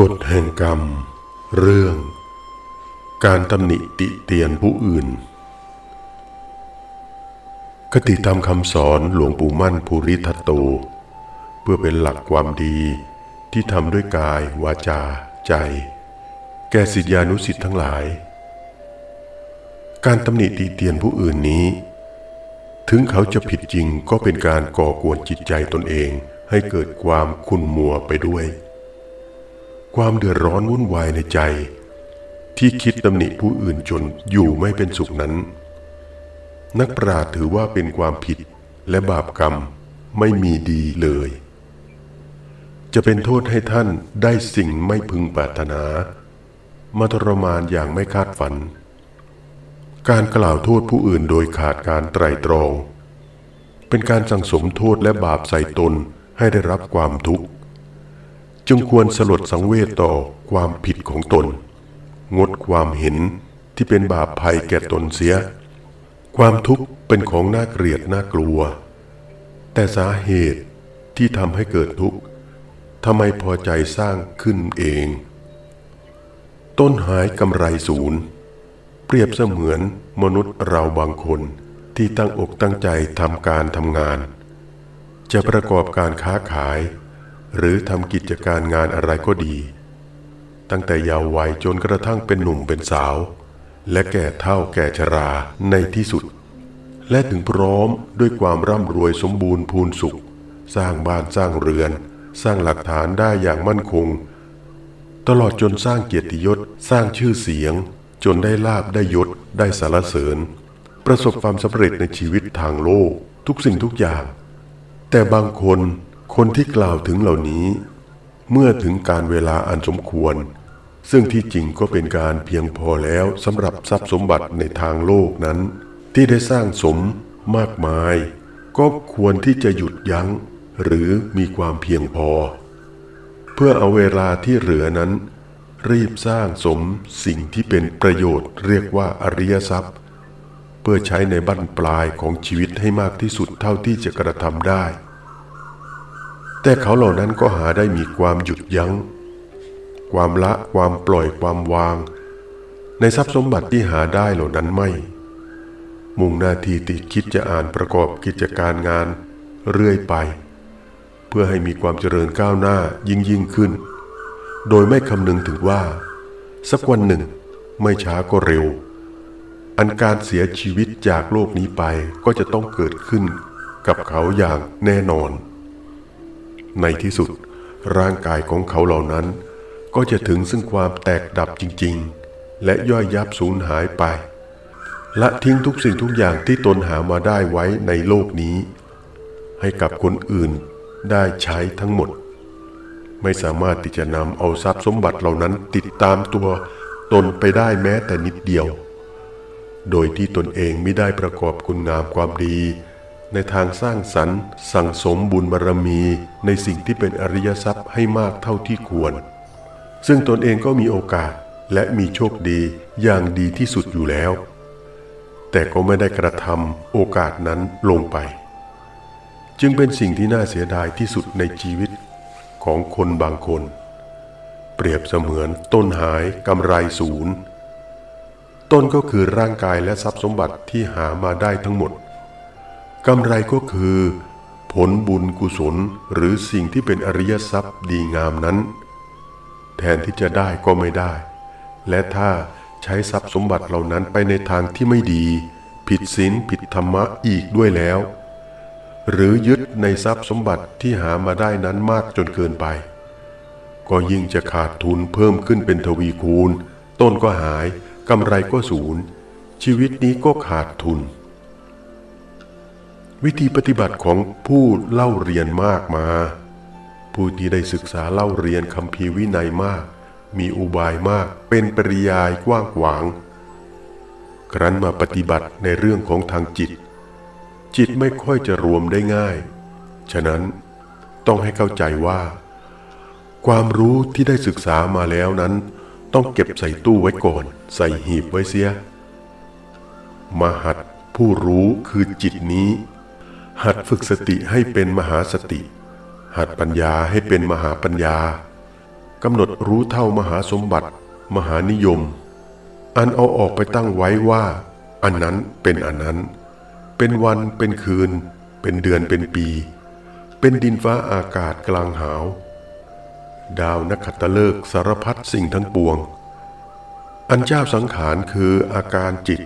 กฎแห่งกรรม เรื่อง การตำหนิติเตียนผู้อื่น คติธรรมคำสอนหลวงปู่มั่นภูริทัตโต เพื่อเป็นหลักความดีที่ทำด้วยกาย วาจา ใจ แก่สิทธิานุสิทธิ์ทั้งหลาย การตำหนิติเตียนผู้อื่นนี้ ถึงเขาจะผิดจริงก็เป็นการก่อกวนจิตใจตนเองให้เกิดความขุ่นมัวไปด้วย ความเดือดร้อนวุ่นวายในใจ ที่คิดตำหนิผู้อื่นจนอยู่ไม่เป็นสุขนั้น นักปราชญ์ถือว่าเป็นความผิดและบาปกรรมไม่มีดีเลย จะเป็นโทษให้ท่านได้สิ่งไม่พึงปรารถนา มาทรมานอย่างไม่คาดฝัน การกล่าวโทษผู้อื่นโดยขาดการไตร่ตรอง เป็นการสังสมโทษและบาปใส่ตนให้ได้รับความทุกข์ จึงควรสลดสังเวชต่อความผิดของตน งดความเห็นที่เป็นบาปภัยแก่ตนเสีย ความทุกข์เป็นของน่าเกลียดน่ากลัว แต่สาเหตุที่ทำให้เกิดทุกข์ทำไมพอใจสร้างขึ้นเอง ต้นหายกำไรศูนย์ เปรียบเสมือนมนุษย์เราบางคนที่ตั้งอกตั้งใจทำการทำงาน จะประกอบการค้าขาย หรือทำกิจการงานอะไรก็ดี ตั้งแต่เยาว์วัยจนกระทั่งเป็นหนุ่มเป็นสาว และแก่เท่าแก่ชราในที่สุด และถึงพร้อมด้วยความร่ำรวยสมบูรณ์พูนสุข สร้างบ้านสร้างเรือน สร้างหลักฐานได้อย่างมั่นคง ตลอดจนสร้างเกียรติยศสร้างชื่อเสียง จนได้ลาบได้ยศได้สารเสริญ ประสบความสำเร็จในชีวิตทางโลกทุกสิ่งทุกอย่าง แต่บางคน คนที่กล่าวถึงเหล่านี้ เมื่อถึงการเวลาอันสมควร ซึ่งที่จริงก็เป็นการเพียงพอแล้วสำหรับทรัพย์สมบัติในทางโลกนั้น ที่ได้สร้างสมมากมาย ก็ควรที่จะหยุดยัง้ง หรือมีความเพียงพอ เพื่อเอาเวลาที่เหลือนั้น รีบสร้างสมสิ่งที่เป็นประโยชน์เรียกว่าอริยทรัพย์ เพื่อใช้ในบั้นปลายของชีวิตให้มากที่สุดเท่าที่จะกระทำได้ แต่เขาเหล่านั้นก็หาได้มีความหยุดยัง้ง ความละความปล่อยความวาง ในทรัพย์สมบัติที่หาได้เหล่านั้นไม่ มุ่งหน้าที่ติดคิดจะอ่านประกอบกิจการงานเรื่อยไป เพื่อให้มีความเจริญก้าวหน้ายิ่งยิ่งขึ้น โดยไม่คำนึงถึงว่า สักวันหนึ่ง ไม่ช้าก็เร็ว อันการเสียชีวิตจากโลกนี้ไปก็จะต้องเกิดขึ้นกับเขาอย่างแน่นอน ในที่สุดร่างกายของเขาเหล่านั้น ก็จะถึงซึ่งความแตกดับจริง ๆ และย่อยยับสูญหายไป ละทิ้งทุกสิ่งทุกอย่างที่ตนหามาได้ไว้ในโลกนี้ ให้กับคนอื่นได้ใช้ทั้งหมด ไม่สามารถที่จะนำเอาทรัพย์สมบัติเหล่านั้นติดตามตัวตนไปได้แม้แต่นิดเดียว โดยที่ตนเองไม่ได้ประกอบคุณงามความดี ในทางสร้างสรรค์ สั่งสมบุญบารมี ในสิ่งที่เป็นอริยทรัพย์ให้มากเท่าที่ควร ซึ่งตนเองก็มีโอกาสและมีโชคดีอย่างดีที่สุดอยู่แล้ว แต่ก็ไม่ได้กระทำโอกาสนั้นลงไป จึงเป็นสิ่งที่น่าเสียดายที่สุดในชีวิตของคนบางคน เปรียบเสมือนต้นหายกำไรศูนย์ ต้นก็คือร่างกายและทรัพย์สมบัติที่หามาได้ทั้งหมด กำไรก็คือ ผลบุญกุศลหรือสิ่งที่เป็นอริยทรัพย์ดีงามนั้น แทนที่จะได้ก็ไม่ได้ และถ้าใช้ทรัพย์สมบัติเหล่านั้นไปในทางที่ไม่ดี ผิดศีลผิดธรรมะอีกด้วยแล้ว หรือยึดในทรัพย์สมบัติที่หามาได้นั้นมากจนเกินไป ก็ยิ่งจะขาดทุนเพิ่มขึ้นเป็นทวีคูณ ต้นก็หายกำไรก็ศูนย์ชีวิตนี้ก็ขาดทุน วิธีปฏิบัติของผู้เล่าเรียนมากมา ผู้ที่ได้ศึกษาเล่าเรียนคำพีวินัยมาก มีอุบายมากเป็นปริยายกว้างขวาง ครั้นมาปฏิบัติในเรื่องของทางจิต จิตไม่ค่อยจะรวมได้ง่าย ฉะนั้นต้องให้เข้าใจว่า ความรู้ที่ได้ศึกษามาแล้วนั้น ต้องเก็บใส่ตู้ไว้ก่อน ใส่หีบไว้เสีย มหัดผู้รู้คือจิตนี้ หัดฝึกสติให้เป็นมหาสติ หัดปัญญาให้เป็นมหาปัญญากำหนดรู้เท่ามหาสมบัติ มหานิยม อันเอาออกไปตั้งไว้ว่า อันนั้นเป็นอันนั้น เป็นวันเป็นคืน เป็นเดือนเป็นปี เป็นดินฟ้าอากาศกลางหาว ดาวนักขัตฤกษ์สารพัดสิ่งทั้งปวง อันเจ้าสังขารคืออาการจิต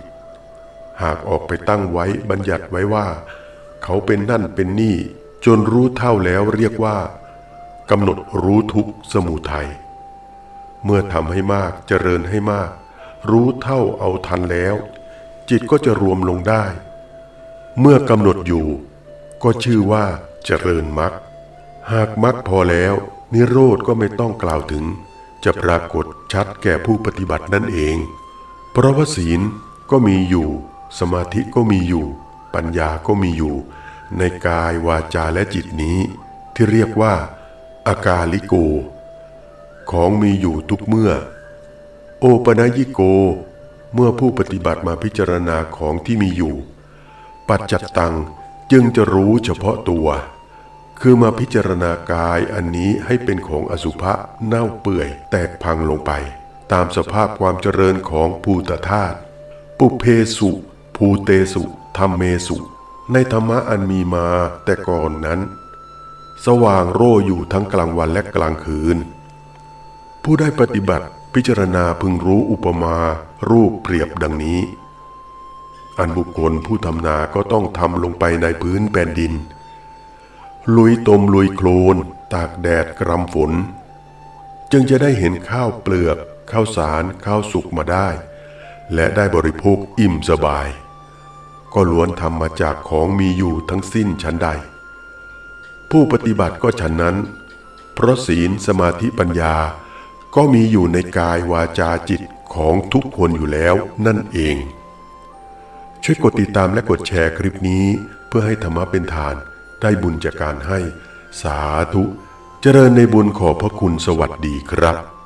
หากออกไปตั้งไว้บัญญัติไว้ว่า เขาเป็นนั่นเป็นนี่จนรู้เท่าแล้วเรียกว่ากำหนดรู้ทุกสมุทัยเมื่อทำให้มากเจริญให้มาก รู้เท่าเอาทันแล้ว จิตก็จะรวมลงได้ เมื่อกำหนดอยู่ ก็ชื่อว่าเจริญมรรคหากมรรคพอแล้ว นิโรธก็ไม่ต้องกล่าวถึง จะปรากฏชัดแก่ผู้ปฏิบัตินั่นเอง เพราะว่าศีลก็มีอยู่ สมาธิก็มีอยู่ ปัญญาก็มีอยู่ ในกายวาจาและจิตนี้ ที่เรียกว่า อากาลิโก ของมีอยู่ทุกเมื่อ โอปนยิโก เมื่อผู้ปฏิบัติมาพิจารณาของที่มีอยู่ ปัจจัตตังจึงจะรู้เฉพาะตัว คือมาพิจารณากายอันนี้ให้เป็นของอสุภะเน่าเปื่อย แตกพังลงไป ตามสภาพความเจริญของภูตธาตุปุเพสุภูเตสุ ธรรมเมสุ ในธรรมะอันมีมาแต่ก่อนนั้น สว่างโร่อยู่ทั้งกลางวันและกลางคืน ผู้ได้ปฏิบัติพิจารณาพึงรู้อุปมารูปเปรียบดังนี้ อันบุคคลผู้ทำนาก็ต้องทำลงไปในพื้นแผ่นดิน ลุยตมลุยโคลน ตากแดดกรำฝน จึงจะได้เห็นข้าวเปลือกข้าวสารข้าวสุกมาได้ และได้บริโภคอิ่มสบาย ก็ล้วนทำมาจากของมีอยู่ทั้งสิ้นชั้นใด ผู้ปฏิบัติก็ฉันนั้น เพราะศีลสมาธิปัญญาก็มีอยู่ในกายวาจาจิตของทุกคนอยู่แล้วนั่นเอง ช่วยกดติดตามและกดแชร์คลิปนี้เพื่อให้ธรรมะเป็นทานได้บุญจากการให้ สาธุ เจริญในบุญขอบพระคุณสวัสดีครับ